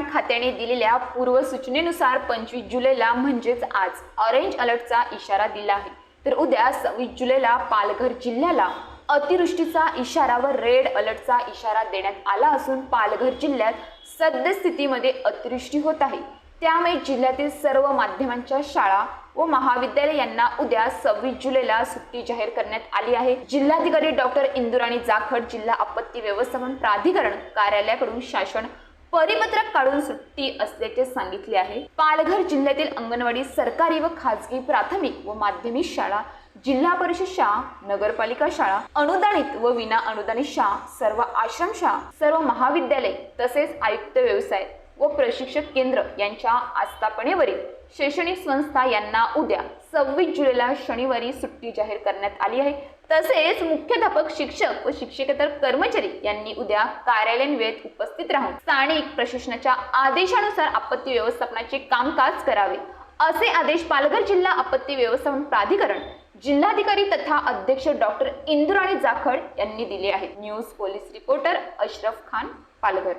खात्याने दिलेल्या पूर्वसूचनेनुसार पंचवीस जुलैला म्हणजेच आज ऑरेंज अलर्टचा इशारा दिला आहे. तर उद्या सव्वीस जुलैला पालघर जिल्ह्याला अतिवृष्टीचा इशारा व रेड अलर्टचा इशारा देण्यात आला असून पालघर जिल्ह्यात सद्यस्थितीमध्ये अतिवृष्टी होत आहे. त्यामुळे जिल्ह्यातील सर्व माध्यमांच्या शाळा व महाविद्यालय यांना उद्या सव्वीस जुलैला सुट्टी जाहीर करण्यात आली आहे. जिल्हाधिकारी डॉक्टर इंदुराणी जाखड जिल्हा आपत्ती व्यवस्थापन प्राधिकरण कार्यालयाकडून शासन परिपत्रक काढून सुट्टी असल्याचे सांगितले आहे. पालघर जिल्ह्यातील अंगणवाडी सरकारी व खाजगी प्राथमिक व माध्यमिक शाळा जिल्हा परिषद शाळा नगरपालिका शाळा अनुदानित व विना अनुदानित शाळा सर्व आश्रमशाळा सर्व महाविद्यालय तसेच आयुक्त व्यवसाय व प्रशिक्षक केंद्र यांच्या आस्थापनेवरील शैक्षणिक संस्था यांना उद्या सव्वीस जुलैला शनिवारी सुट्टी जाहीर करण्यात आली आहे. तसेच मुख्याध्यापक शिक्षक व शिक्षकेतर कर्मचारी यांनी उद्या कार्यालयीन वेळेत उपस्थित राहून स्थानिक प्रशासनाच्या आदेशानुसार आपत्ती व्यवस्थापनाचे कामकाज करावे असे आदेश पालघर जिल्हा आपत्ती व्यवस्थापन प्राधिकरण जिल्हाधिकारी तथा अध्यक्ष डॉक्टर इंदुराणी जाखड यांनी दिले आहेत. News police reporter Ashraf Khan Palghar.